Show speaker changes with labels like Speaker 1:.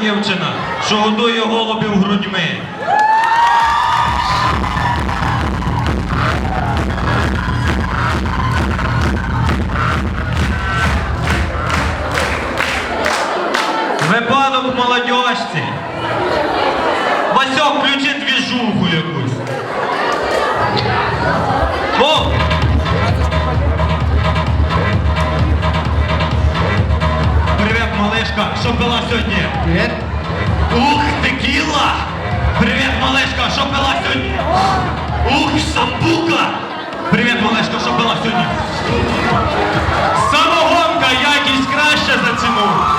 Speaker 1: дівчина, що годує голубів грудьми. Випадок молодежці. Васьок, включи двіжуху якусь. Що пила сьогодні?
Speaker 2: Привіт.
Speaker 1: Ух, текіла! Привіт, малешка, що пила сьогодні? Ух, самбука! Привіт, малешка, що пила сьогодні? Самогонка, якість краще за ціну.